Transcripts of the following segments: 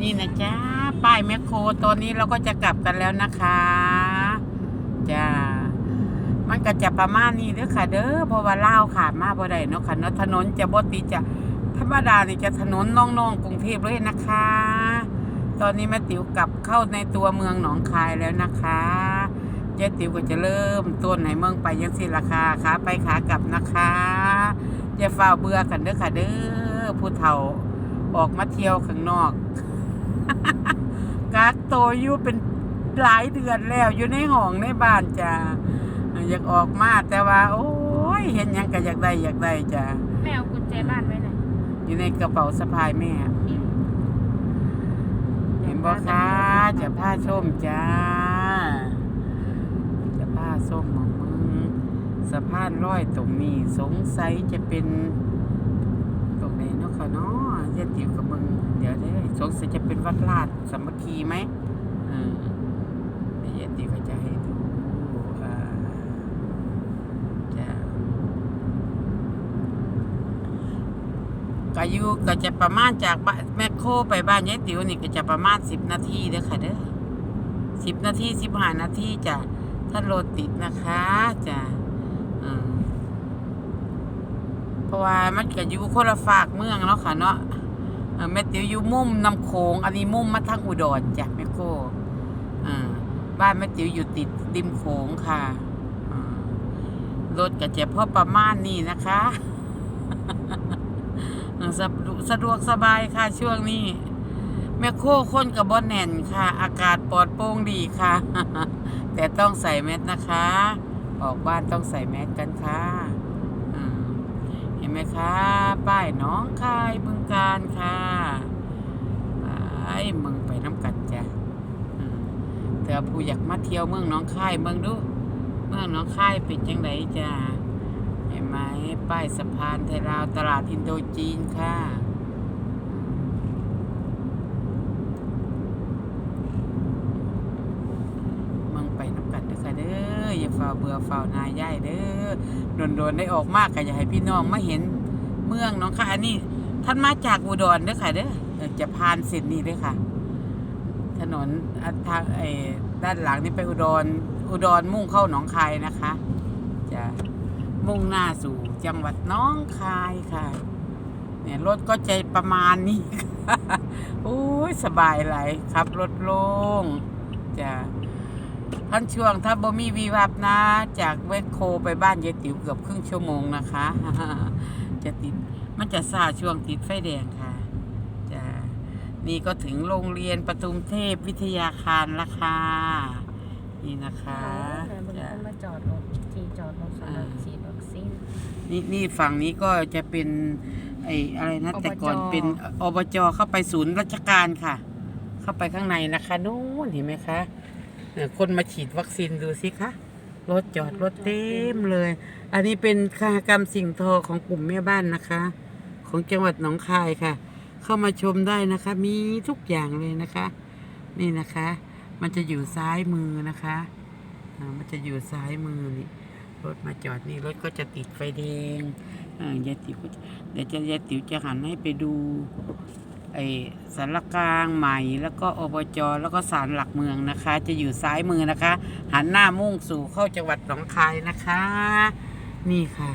นี่นะจ๊ะป้ายแมคโครตัวนี้เราก็จะกลับกันแล้วนะคะจ้ามันก็จะประมาณนี้เด้อค่ะ เด้อเพราะว่าเล่าขาดมาบ่ได้เนาะค่ะเนาะถนนจะบ่ติจะธรรมดานี่จะถนนน้องๆกรุงเทพเลยนะคะ ตอนนี้แม่ติ๋วกลับเข้าในตัวเมืองหนองคายแล้วนะคะเจ๊ติ๋วก็จะเริ่มต้นในเมืองไปยังสิราคาขาไปขากลับนะคะอย่าฝ่าเบื่อกันเด้อค่ะเด้อผู้เฒ่าออกมาเที่ยวข้างนอก กักตัวอยู่เป็นหลายเดือนแล้ว อยู่ในห้องในบ้านจ้ะอยากออกมาแต่ว่า โอ้ยเห็นหยังก็อยากได้อยากได้จ้ะแม่เอากุญแจบ้านไว้ไหนอยู่ในกระเป๋าสะพายแม่เห็นบ่คะจะผ้าส้มจ้าจะผ้าส้มของมึงสะพานร้อยตรงนี้สงสัยจะเป็นต ไหนเนาะค่ะเนาะยะติ๋วกับมึงเดี๋ยวได้สงสัยจะเป็นวัดลาดสามัคคีไหมเออเยวยะติ๋วก็จะให้ดูจ้าก็อยู่ก็จะประมาณจากแมคโคไปบ้านยายติ๋วนี่ก็จะประมาณสิบนาทีเด้อค่ะเด้อสิบนาทีสิบห้านาทีจ้ะถ้ารถติดนะคะจ้ะอืมเพ ราะว่ามันก็อยู่คนละฝากเมืองเนาะค่ะเนาะเออแม่ติ๋วอยู่มุมน้ำโขงอันนี้มุมมาทางอุดรจ้ะแมคโครอ่าบ้านแม่ติ๋วอยู่ติดริมโขงค่ะรถก็จะพอประมาณนี้นะคะสะดวกสะดวกสบายค่ะช่วงนี้ แม่โคคนกับบอนแน่นค่ะ อากาศปลอดโปร่งดีค่ะ แต่ต้องใส่แมสนะคะ ออกบ้านต้องใส่แมสกันค่ะ ห็นไหมคะป้ายน้องคายบึงการค่ะไปเมืองไปน้ำกัดจ้ะอืมแต่ผู้อยากมาเที่ยวเมืองน้องคายเมืองดู เมืองน้องคายเป็นจังไดจ้ะเห็นไหมป้ายสะพานไทยลาวตลาดอินโดจีนค่ะเมืองไปน้ำกันเด้อค่ะเด้ออย่า ฝ่าเบื่อฝ่านายย่ายเด้อโดนๆได้ออกมากก็อย่าให้พี่น้องมาเห็นเมืองหน้องค่ะอันนี้ท่านมาจากอุดรเด้อค่ะเด้อจะผ่านเส้นนี้เด้อค่ะ ถนนทางไอ้ด้านหลังนี่ไปอุดรอุดรมุ่งเข้าหนองคายนะคะ จะมุ่งหน้าสู่จังหวัดน้องคายค่ะเนี่ยรถก็ใจประมาณนี้โอ้ยสบายไหลขับรถโล่งจะ ท่านช่วงถ้าบ่มีวีวับนะ จากเวทโคไปบ้านยายติ๋วเกือบครึ่งชั่วโมงนะคะ จะติดมันจะซาช่วงติดไฟแดงค่ะจะนี่ก็ถึงโรงเรียนปทุมเทพวิทยาคารละค่ะนี่นะคะเดินบนจะต้นมาจอดรถที่จอดรถสำหรับฉีดวัคซีนนี่นี่ฝั่งนี้ก็จะเป็นไอ้อะไรนะอบจแต่ก่อนเป็นอบจเข้าไปศูนย์ราชการค่ะ เข้าไปข้างในนะคะนู้นเห็นไหมคะเอ่อ คนมาฉีดวัคซีนดูสิคะรถจอดรถเต็มเลย อันนี้เป็นคากรรมสิ่งทอของกลุ่มแม่บ้านนะคะ ของจังหวัดหนองคายค่ะ เข้ามาชมได้นะคะ มีทุกอย่างเลยนะคะ นี่นะคะ มันจะอยู่ซ้ายมือนะคะมันจะอยู่ซ้ายมือนี่รถมาจอดนี่รถก็จะติดไฟแดงยายติ๋วจะเดี๋ยวจะยายติ๋วจะหันให้ไปดู ไอ้สารกลางใหม่ แล้วก็อบจแล้วก็ศาลหลักเมืองนะคะ จะอยู่ซ้ายมือนะคะ หันหน้ามุ่งสู่เข้าจังหวัดหนองคายนะคะ นี่ค่ะ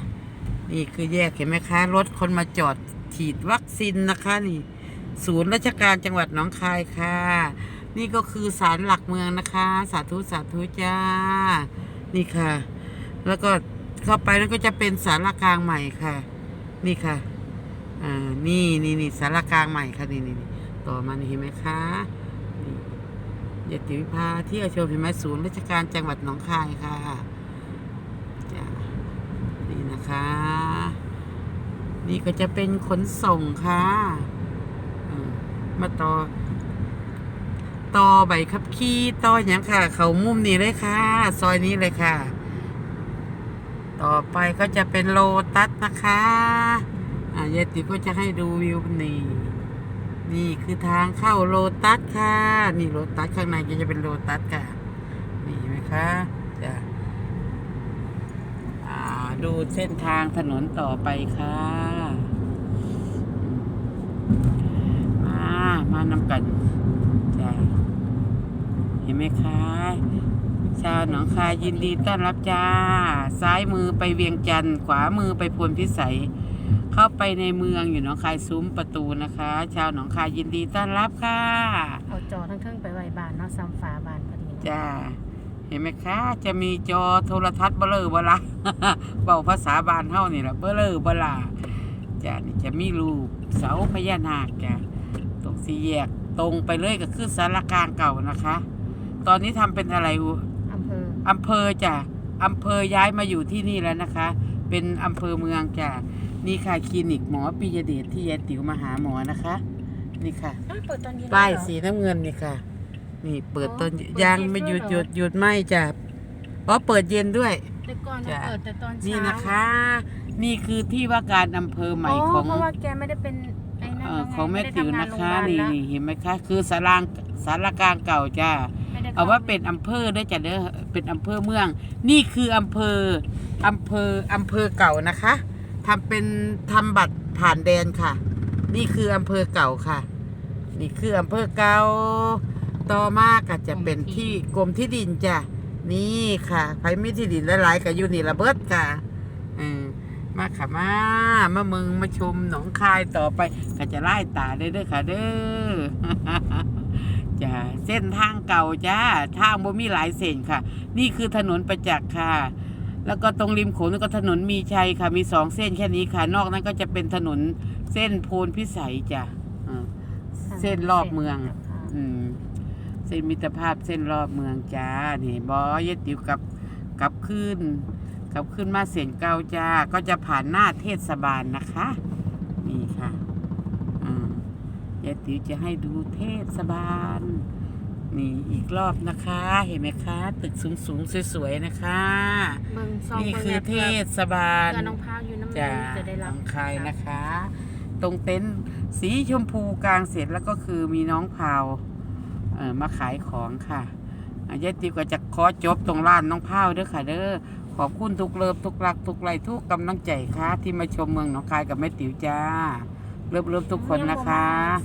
นี่คือแยกเห็นไหมคะ รถคนมาจอดฉีดวัคซีนนะคะนี่ศูนย์ราชการจังหวัดหนองคายค่ะ นี่ก็คือศาลหลักเมืองนะคะ สาธุสาธุจ้า นี่ค่ะ แล้วก็เข้าไปแล้วก็จะเป็นสารกลางใหม่ค่ะ นี่ค่ะ อ่านี่นี่นี่สารกลางใหม่ค่ะนี่นี่ต่อมานี่เห็นไหมคะนี่ยติ๋วพาที่ยวชมเห็นไหมศูนย์ราชการจังหวัดหนองคายค่ะจ้ะนี่นะคะ นี่ก็จะเป็นขนส่งค่ะมาต่อต่อใบขับขี่ต่ออย่างค่ะ เขามุมนี้เลยค่ะ ซอยนี้เลยค่ะ ต่อไปก็จะเป็นโลตัสนะคะ ยายติ๋วก็จะให้ดูวิวนี่ นี่คือทางเข้าโลตัสค่ะ นี่โลตัสข้างในก็จะเป็นโลตัสค่ะ นี่ไหมคะจะดูเส้นทางถนนต่อไปค่ะ มา มานำกันจ้าเห็นไหมคะชาวหนองคายยินดีต้อนรับจ้า ซ้ายมือไปเวียงจันทร์ขวามือไปพลพิสัย เข้าไปในเมืองอยู่หนองคายซุ้มประตูนะคะ ชาวหนองคายยินดีต้อนรับค่ะเอาจอทั้งเทิงไปไว้บ้านเนาะซ้ำฝาบ้านพอดีเนาะจ้าเห็นไหมคะ จะมีจอโทรทัศน์เบลอเบลาเบาภาษาบานเฮานี่แหละเบลอเบลาจ้านี่จะมีรูปเสาพญานาคจ้ะตรงสี่แยกตรงไปเลยก็คือสารกลางเก่านะคะ ตอนนี้ทำเป็นอะไรอูอำเภออำเภอจ้ะอำเภอย้ายมาอยู่ที่นี่แล้วนะคะ เป็นอำเภอเมืองจ้ะนี่ค่ะคลินิกหมอปิยเดชที่ยายติ๋วมาหาหมอนะคะ นี่ค่ะ อ้าวเปิดตอนเย็นป้ายเหรอสีน้ำเงินนี่ค่ะ นี่เปิดต้นอ๋อเปิดยังเย็นไม่หยุดด้วยหเหรยุอดหยุดไม่จ้ะเพราะเปิดเย็นด้วย แต่ก่อนจ้ะ เปิดแต่ตอนเช้านี่นี่นะคะ นี่คือที่ว่าการอำเภอใหม่ของ เพราะว่าแกไม่ได้เป็นไอ้นั่นเอ่อแล้วไของแม่ไได้ติ๋วทำงานะคะโรงพยาบาลนี่แล้วนี่เห็นไหมคะ คือสารางสารกลางเก่าจ้าไม่ได้ เอาว่าเป็นอำเภอด้วยจ้ะเด้อเป็นอำเภอเมือง นี่คืออำเภออำเภออำเภอเก่านะคะทำเป็นทำบัตรผ่านแดนค่ะ นี่คืออำเภอเก่าค่ะ นี่คืออำเภอเก่าต่อมาก็จะเป็นที่กรมที่ดินจ้ะนี่ค่ะไผมีที่ดินหลายๆกับอยู่นี่ระเบิดค่ะอืมมาค่ะมามาเมืองมาชมหนองคายต่อไปก็จะไล่ตาได้เด้อค่ะเด้อ จ้าเส้นทางเก่าจ้าทางบ่มีหลายเส้นค่ะ นี่คือถนนประจักษ์ค่ะ แล้วก็ตรงริมโขงนี่ก็ถนนมีชัยค่ะ มีสองเส้นแค่นี้ค่ะ นอกนั้นก็จะเป็นถนนเส้นโพนพิสัยจ้ะอ่าเส้นรอบเมือง อืมเส้นมิตรภาพเส้นรอบเมืองจ้านี่บอยดติวกับกลับขึ้นกลับขึ้นมาเสียนเก่าจ้าก็จะผ่านหน้าเทศบาลนะคะ นี่ค่ะอ่ายายติ๋วจะให้ดูเทศบาล นี่อีกรอบนะคะ เห็นไหมคะ ตึกสูงสูงๆสวยๆนะคะเมืองซองนี่เมืองคือแบบเทเพื่อศบาลเพื่อน้องพาวอยู่น้ำจะมันจะได้หรัลับงคายนะคะ ตรงเต็นท์สีชมพูกลางเสร็จแล้วก็คือมีน้องพาวเอ่อมาขายของค่ะอะยายติวก็จะขอจบตรงร้านน้องพาวเด้อค่ะเด้อขอบคุณทุกเลิฟทุกรักทุกไลค์ทุกกำลังใจค่ะ ที่มาชมเมืองหนองคายกับแม่ติ๋วจ้า เลิฟเลิฟทุกคนนะคะ